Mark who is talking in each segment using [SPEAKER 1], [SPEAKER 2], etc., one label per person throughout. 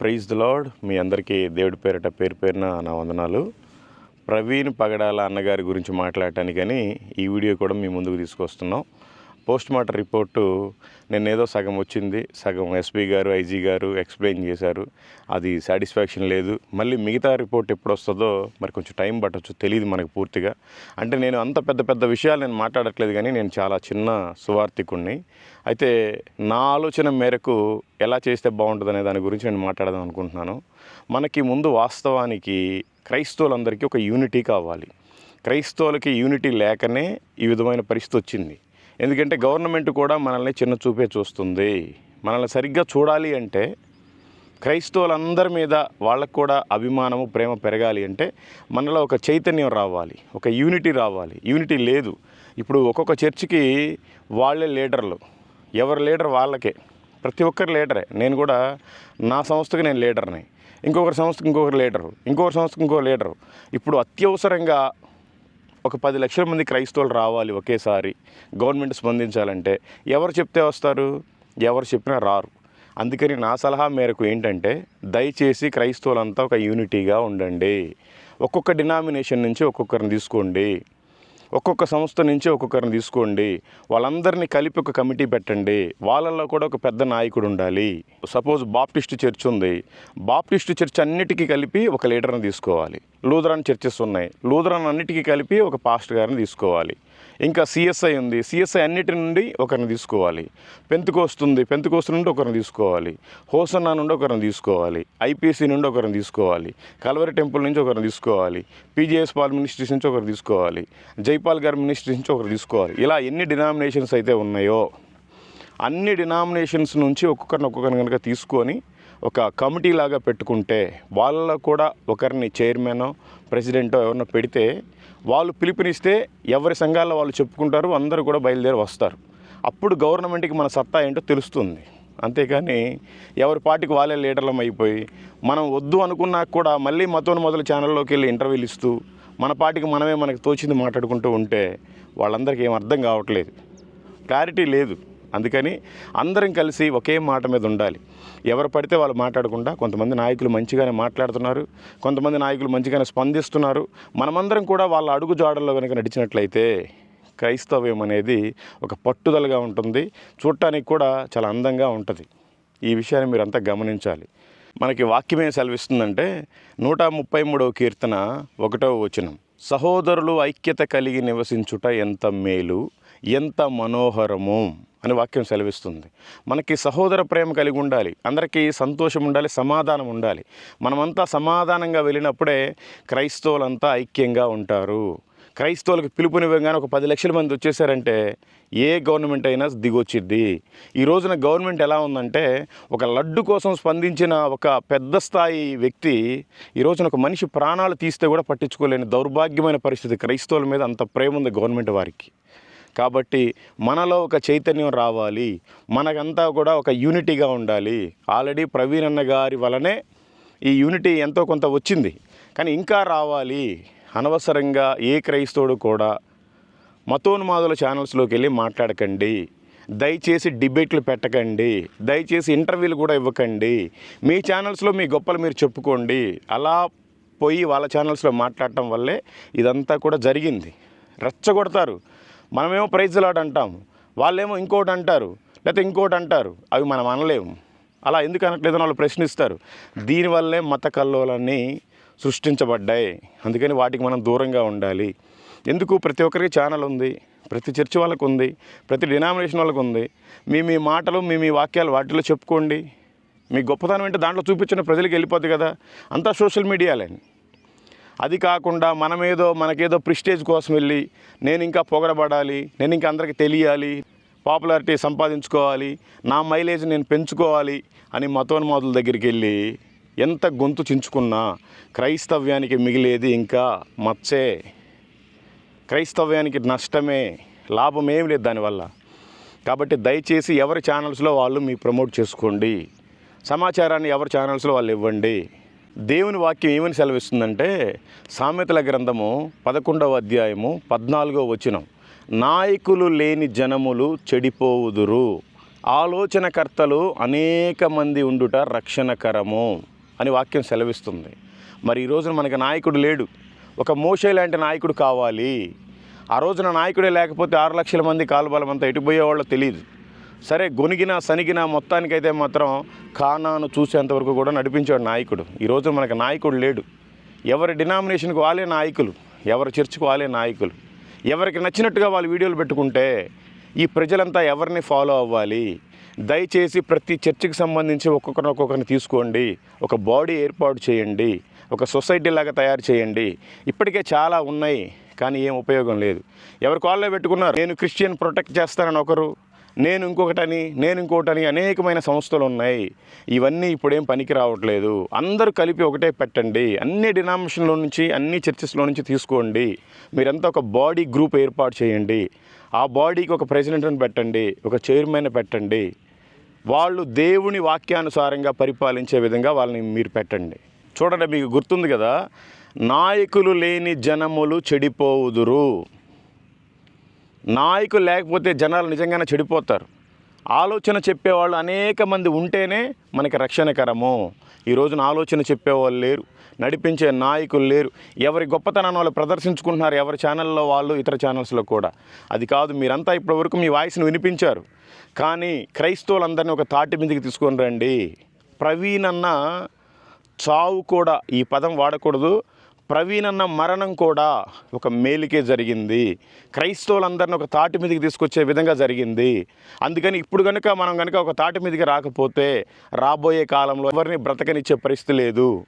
[SPEAKER 1] Praise the lord. మీ అందరికీ దేవుడి పేరిట పేరు పేరున నా వందనాలు. ప్రవీణ్ పగడాల అన్నగారి గురించి మాట్లాడటానికని ఈ వీడియో కూడా మీ ముందుకు తీసుకొస్తున్నాం. పోస్ట్ మార్టం రిపోర్టు నేనేదో సగం వచ్చింది సగం ఎస్పీ గారు ఐజీ గారు ఎక్స్ప్లెయిన్ చేశారు. అది సాటిస్ఫాక్షన్ లేదు. మళ్ళీ మిగతా రిపోర్ట్ ఎప్పుడు వస్తుందో మరి కొంచెం టైం పట్టవచ్చు తెలియదు మనకు పూర్తిగా. అంటే నేను అంత పెద్ద పెద్ద విషయాలు నేను మాట్లాడట్లేదు కానీ నేను చాలా చిన్న సువార్థికుణ్ణి. అయితే నా ఆలోచన మేరకు ఎలా చేస్తే బాగుంటుంది అనే దాని గురించి నేను మాట్లాడదాం అనుకుంటున్నాను. మనకి ముందు వాస్తవానికి క్రైస్తవులందరికీ ఒక యూనిటీ కావాలి. క్రైస్తవులకి యూనిటీ లేకనే ఈ విధమైన పరిస్థితి వచ్చింది. ఎందుకంటే గవర్నమెంట్ కూడా మనల్ని చిన్న చూపే చూస్తుంది. మనల్ని సరిగ్గా చూడాలి అంటే క్రైస్తవులందరి మీద వాళ్ళకు కూడా అభిమానము ప్రేమ పెరగాలి అంటే మనలో ఒక చైతన్యం రావాలి ఒక యూనిటీ రావాలి. యూనిటీ లేదు. ఇప్పుడు ఒక్కొక్క చర్చికి వాళ్ళే లీడర్లు. ఎవరి లీడర్ వాళ్ళకే. ప్రతి ఒక్కరి లీడరే. నేను కూడా నా సంస్థకి నేను లీడర్ని. ఇంకొకరి సంస్థకి ఇంకొకరు లీడరు. ఇంకొకరి సంస్థకి ఇంకొక లీడరు. ఇప్పుడు అత్యవసరంగా ఒక పది లక్షల మంది క్రైస్తవులు రావాలి ఒకేసారి గవర్నమెంట్ స్పందించాలంటే ఎవరు చెప్తే వస్తారు? ఎవరు చెప్పినా రారు. అందుకని నా సలహా మేరకు ఏంటంటే దయచేసి క్రైస్తవులంతా ఒక యూనిటీగా ఉండండి. ఒక్కొక్క డినామినేషన్ నుంచి ఒక్కొక్కరిని తీసుకోండి. ఒక్కొక్క సంస్థ నుంచి ఒక్కొక్కరిని తీసుకోండి. వాళ్ళందరినీ కలిపి ఒక కమిటీ పెట్టండి. వాళ్ళల్లో కూడా ఒక పెద్ద నాయకుడు ఉండాలి. సపోజ్ బాప్టిస్ట్ చర్చ్ ఉంది. బాప్టిస్ట్ చర్చ్ అన్నిటికీ కలిపి ఒక లీడర్ని తీసుకోవాలి. లూథరాన్ చర్చెస్ ఉన్నాయి. లూథరాన్ అన్నిటికీ కలిపి ఒక పాస్టర్ గారిని తీసుకోవాలి. ఇంకా సిఎస్ఐ ఉంది. సిఎస్ఐ అన్నిటి నుండి ఒకరిని తీసుకోవాలి. పెంతుకోస్తు ఉంది పెంతుకోస్తు నుండి ఒకరిని తీసుకోవాలి. హోసన్నా నుండి ఒకరిని తీసుకోవాలి. ఐపీసీ నుండి ఒకరిని తీసుకోవాలి. కల్వరి టెంపుల్ నుంచి ఒకరిని తీసుకోవాలి. పీజీఎస్ పాల్ మినిస్ట్రీస్ నుంచి ఒకరు తీసుకోవాలి. జైపాల్ గారి మినిస్ట్రీస్ నుంచి ఒకరు తీసుకోవాలి. ఇలా ఎన్ని డినామినేషన్స్ అయితే ఉన్నాయో అన్ని డినామినేషన్స్ నుంచి ఒక్కొక్కరిని ఒక్కొక్కరిని కనుక తీసుకొని ఒక కమిటీ లాగా పెట్టుకుంటే వాళ్ళలో కూడా ఒకరిని చైర్మన్ ప్రెసిడెంటో ఎవరినో పెడితే వాళ్ళు పిలుపునిస్తే ఎవరి సంఘాల్లో వాళ్ళు చెప్పుకుంటారు అందరూ కూడా బయలుదేరి వస్తారు. అప్పుడు గవర్నమెంట్కి మన సత్తా ఏంటో తెలుస్తుంది. అంతేకాని ఎవరి పార్టీకి వాళ్ళే లీడర్లం అయిపోయి మనం వద్దు అనుకున్నా కూడా మళ్ళీ మతోని మొదలు ఛానల్లోకి వెళ్ళి ఇంటర్వ్యూలు ఇస్తూ మన పార్టీకి మనమే మనకు తోచింది మాట్లాడుకుంటూ ఉంటే వాళ్ళందరికీ ఏం అర్థం కావట్లేదు. క్లారిటీ లేదు. అందుకని అందరం కలిసి ఒకే మాట మీద ఉండాలి. ఎవరు పడితే వాళ్ళు మాట్లాడకుండా కొంతమంది నాయకులు మంచిగానే మాట్లాడుతున్నారు కొంతమంది నాయకులు మంచిగానే స్పందిస్తున్నారు. మనమందరం కూడా వాళ్ళ అడుగు జాడల్లో కనుక నడిచినట్లయితే క్రైస్తవ్యం అనేది ఒక పట్టుదలగా ఉంటుంది. చూడటానికి కూడా చాలా అందంగా ఉంటుంది. ఈ విషయాన్ని మీరు అంతా గమనించాలి. మనకి వాక్యమే సెలవిస్తుందంటే నూట ముప్పై మూడవ కీర్తన ఒకటవ వచనం. సహోదరులు ఐక్యత కలిగి నివసించుట ఎంత మేలు. ఎంత మనోహరము అని వాక్యం సెలవిస్తుంది. మనకి సహోదర ప్రేమ కలిగి ఉండాలి. అందరికీ సంతోషం ఉండాలి సమాధానం ఉండాలి. మనమంతా సమాధానంగా వెళ్ళినప్పుడే క్రైస్తవులంతా ఐక్యంగా ఉంటారు. క్రైస్తవులకు పిలుపునివ్వగానే ఒక పది లక్షల మంది వచ్చేసారంటే ఏ గవర్నమెంట్ అయినా దిగొచ్చిద్ది. ఈ రోజున గవర్నమెంట్ ఎలా ఉందంటే ఒక లడ్డు కోసం స్పందించిన ఒక పెద్ద స్థాయి వ్యక్తి ఈ రోజున ఒక మనిషి ప్రాణాలు తీస్తే కూడా పట్టించుకోలేని దౌర్భాగ్యమైన పరిస్థితి క్రైస్తవుల మీద అంత ప్రేమ ఉంది గవర్నమెంట్ వారికి. కాబట్టి మనలో ఒక చైతన్యం రావాలి. మనకంతా కూడా ఒక యూనిటీగా ఉండాలి. ఆల్రెడీ ప్రవీణ్ అన్న గారి వలనే ఈ యూనిటీ ఎంతో కొంత వచ్చింది. కానీ ఇంకా రావాలి. అనవసరంగా ఏ క్రైస్తవుడు కూడా మతోన్మాదుల ఛానల్స్లోకి వెళ్ళి మాట్లాడకండి. దయచేసి డిబేట్లు పెట్టకండి. దయచేసి ఇంటర్వ్యూలు కూడా ఇవ్వకండి. మీ ఛానల్స్లో మీ గొప్పలు మీరు చెప్పుకోండి. అలా పోయి వాళ్ళ ఛానల్స్లో మాట్లాడటం వల్లే ఇదంతా కూడా జరిగింది. రెచ్చగొడతారు. మనమేమో ప్రైజ్లాడ్ అంటాం వాళ్ళేమో ఇంకోటి అంటారు. లేకపోతే ఇంకోటి అంటారు. అవి మనం అనలేము. అలా ఎందుకు అనట్లేదని వాళ్ళు ప్రశ్నిస్తారు. దీనివల్లే మత కల్లోలన్నీ సృష్టించబడ్డాయి. అందుకని వాటికి మనం దూరంగా ఉండాలి. ఎందుకు? ప్రతి ఒక్కరికి ఛానల్ ఉంది. ప్రతి చర్చి వాళ్ళకు ఉంది ప్రతి డినామినేషన్ వాళ్ళకు ఉంది మీ మీ మాటలు మీ మీ వాక్యాలు వాటిలో చెప్పుకోండి. మీ గొప్పతనం ఏంటో దాంట్లో చూపించిన ప్రజలకు వెళ్ళిపోద్ది కదా. అంతా సోషల్ మీడియాలే అది కాకుండా మనమేదో మనకేదో ప్రిస్టేజ్ కోసం వెళ్ళి నేను ఇంకా పొగడబడాలి నేను ఇంకా అందరికి తెలియాలి పాపులారిటీ సంపాదించుకోవాలి నా మైలేజ్ నేను పెంచుకోవాలి అని మతోన్మాదుల దగ్గరికి వెళ్ళి ఎంత గొంతు చించుకున్నా క్రైస్తవ్యానికి మిగిలేది ఇంకా మచ్చే. క్రైస్తవ్యానికి నష్టమే లాభం ఏమి లేదు దానివల్ల. కాబట్టి దయచేసి ఎవరి ఛానల్స్లో వాళ్ళు మీ ప్రమోట్ చేసుకోండి. సమాచారాన్ని ఎవరి ఛానల్స్లో వాళ్ళు ఇవ్వండి. దేవుని వాక్యం ఏమని సెలవిస్తుందంటే సామెతల గ్రంథము పదకొండవ అధ్యాయము పద్నాలుగో వచనం. నాయకులు లేని జనములు చెడిపోవుదురు. ఆలోచనకర్తలు అనేక మంది ఉండుట రక్షణకరము అని వాక్యం సెలవిస్తుంది. మరి ఈ రోజున మనకి నాయకుడు లేడు. ఒక మోషే లాంటి నాయకుడు కావాలి. ఆ రోజున నాయకుడే లేకపోతే ఆరు లక్షల మంది కాలుబలం అంతా ఎటుపోయేవాళ్ళో తెలియదు సరే గొనిగిన సనిగిన మొత్తానికైతే మాత్రం ఖానాను చూసేంతవరకు కూడా నడిపించాడు నాయకుడు. ఈరోజు మనకు నాయకుడు లేడు. ఎవరి డినామినేషన్కి వాళ్ళే నాయకులు. ఎవరి చర్చ్కి వాళ్ళే నాయకులు. ఎవరికి నచ్చినట్టుగా వాళ్ళు వీడియోలు పెట్టుకుంటే ఈ ప్రజలంతా ఎవరిని ఫాలో అవ్వాలి? దయచేసి ప్రతి చర్చికి సంబంధించి ఒక్కొక్కరిని ఒక్కొక్కరిని తీసుకోండి. ఒక బాడీ ఏర్పాటు చేయండి. ఒక సొసైటీ లాగా తయారు చేయండి. ఇప్పటికే చాలా ఉన్నాయి కానీ ఏం ఉపయోగం లేదు. ఎవరు కాల్లో పెట్టుకున్నారు? నేను క్రిస్టియన్ ప్రొటెక్ట్ చేస్తానని ఒకరు నేను ఇంకొకటని నేను ఇంకొకటని అనేకమైన సంస్థలు ఉన్నాయి. ఇవన్నీ ఇప్పుడేం పనికి రావట్లేదు. అందరూ కలిపి ఒకటే పెట్టండి. అన్ని డినామినేషన్లో నుంచి అన్ని చర్చెస్లో నుంచి తీసుకోండి. మీరంతా ఒక బాడీ గ్రూప్ ఏర్పాటు చేయండి. ఆ బాడీకి ఒక ప్రెసిడెంట్ని పెట్టండి ఒక చైర్మన్ పెట్టండి. వాళ్ళు దేవుని వాక్యానుసారంగా పరిపాలించే విధంగా వాళ్ళని మీరు పెట్టండి. చూడండి మీకు గుర్తుంది కదా? నాయకులు లేని జనములు చెడిపోవుదురు. నాయకులు లేకపోతే జనాలు నిజంగానే చెడిపోతారు. ఆలోచన చెప్పేవాళ్ళు అనేక మంది ఉంటేనే మనకి రక్షణకరము ఈ రోజున ఆలోచన చెప్పేవాళ్ళు లేరు నడిపించే నాయకులు లేరు. ఎవరి గొప్పతనాన్ని వాళ్ళు ప్రదర్శించుకుంటున్నారు ఎవరి ఛానల్లో వాళ్ళు ఇతర ఛానల్స్లో కూడా. అది కాదు మీరంతా ఇప్పటివరకు మీ వాయిస్ని వినిపించారు. కానీ క్రైస్తవులందరినీ ఒక తాటి మీదకి తీసుకొని రండి. ప్రవీణ్ అన్న చావు కూడా ఈ పదం వాడకూడదు. ప్రవీణ్ అన్న మరణం కూడా ఒక మేలుకే జరిగింది. క్రైస్తవులందరిని ఒక తాటి మీదకి తీసుకొచ్చే విధంగా జరిగింది. అందుకని ఇప్పుడు కనుక మనం కనుక ఒక తాటి మీదకి రాకపోతే రాబోయే కాలంలో ఎవరిని బ్రతకనిచ్చే పరిస్థితి లేదు.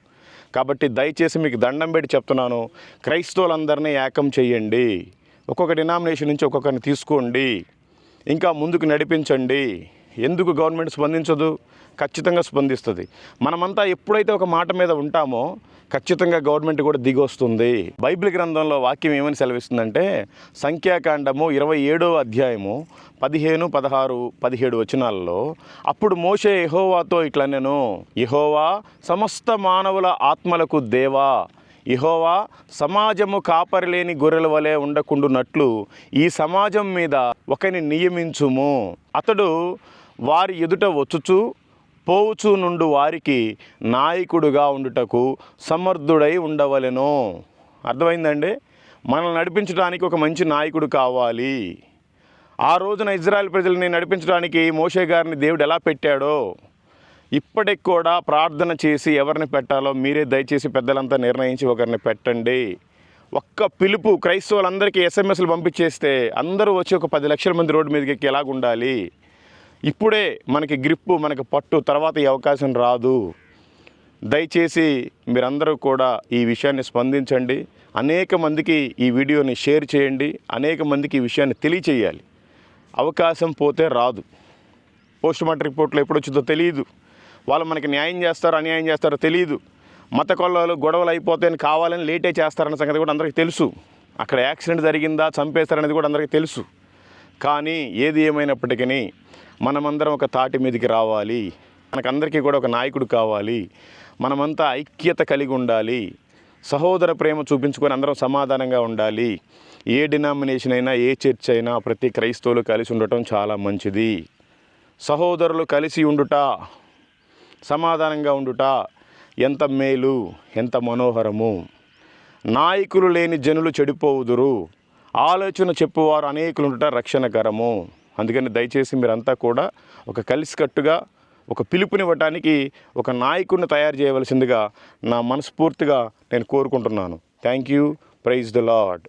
[SPEAKER 1] కాబట్టి దయచేసి మీకు దండం పెట్టి చెప్తున్నాను క్రైస్తవులందరినీ ఏకం చేయండి ఒక్కొక్క డినామినేషన్ నుంచి ఒక్కొక్కరిని తీసుకోండి. ఇంకా ముందుకు నడిపించండి. ఎందుకు గవర్నమెంట్ స్పందించదు? ఖచ్చితంగా స్పందిస్తుంది. మనమంతా ఎప్పుడైతే ఒక మాట మీద ఉంటామో ఖచ్చితంగా గవర్నమెంట్ కూడా దిగొస్తుంది. బైబిల్ గ్రంథంలో వాక్యం ఏమని సెలవిస్తుందంటే సంఖ్యాకాండము ఇరవై ఏడో అధ్యాయము పదిహేను పదహారు పదిహేడు వచనాలలో అప్పుడు మోషే యహోవాతో ఇట్లా నేను యహోవా సమస్త మానవుల ఆత్మలకు దేవా ఇహోవా సమాజము కాపరిలేని గొర్రెల వలె ఉండకుండునట్లు ఈ సమాజం మీద ఒకని నియమించుము. అతడు వారి ఎదుట వచ్చుచు పోవుచు నుండు వారికి నాయకుడుగా ఉండుటకు సమర్థుడై ఉండవలెను. అర్థమైందండి? మనల్ని నడిపించడానికి ఒక మంచి నాయకుడు కావాలి. ఆ రోజున ఇజ్రాయెల్ ప్రజల్ని నడిపించడానికి మోషే గారిని దేవుడు ఎలా పెట్టాడో ఇప్పటికి కూడా ప్రార్థన చేసి ఎవరిని పెట్టాలో మీరే దయచేసి పెద్దలంతా నిర్ణయించి ఒకరిని పెట్టండి. ఒక్క పిలుపు క్రైస్తవులందరికీ ఎస్ఎంఎస్లు పంపించేస్తే అందరూ వచ్చి ఒక పది లక్షల మంది రోడ్డు మీదకి ఎలాగుండాలి? ఉండాలి ఇప్పుడే మనకి గ్రిప్పు మనకి పట్టు తర్వాత ఈ అవకాశం రాదు. దయచేసి మీరందరూ కూడా ఈ విషయాన్ని స్పందించండి. అనేక మందికి ఈ వీడియోని షేర్ చేయండి. అనేక మందికి ఈ విషయాన్ని తెలియచేయాలి. అవకాశం పోతే రాదు. పోస్ట్ మార్టం రిపోర్ట్లో ఎప్పుడు వచ్చిందో తెలియదు వాళ్ళు మనకి న్యాయం చేస్తారో అన్యాయం చేస్తారో తెలియదు మత కొల్లలు గొడవలు అయిపోతాయని కావాలని లేటే చేస్తారన్న సంగతి కూడా అందరికీ తెలుసు. అక్కడ యాక్సిడెంట్ జరిగిందా చంపేస్తారనేది కూడా అందరికీ తెలుసు. కానీ ఏది ఏమైనప్పటికీ మనమందరం ఒక తాటి మీదకి రావాలి. మనకందరికీ కూడా ఒక నాయకుడు కావాలి. మనమంతా ఐక్యత కలిగి ఉండాలి. సహోదర ప్రేమ చూపించుకొని అందరం సమాధానంగా ఉండాలి. ఏ డినామినేషన్ అయినా ఏ చర్చ్ అయినా ప్రతి క్రైస్తవులు కలిసి ఉండటం చాలా మంచిది. సహోదరులు కలిసి ఉండుట సమాధానంగా ఉండుట ఎంత మేలు ఎంత మనోహరము. నాయకులు లేని జనులు చెడిపోవుదురు. ఆలోచన చెప్పువారు అనేకులు ఉండుట రక్షణకరము. అందుకని దయచేసి మీరంతా కూడా ఒక కలిసికట్టుగా ఒక పిలుపునివ్వటానికి ఒక నాయకుడిని తయారు చేయవలసిందిగా నా మనస్ఫూర్తిగా నేను కోరుకుంటున్నాను. Thank you praise the lord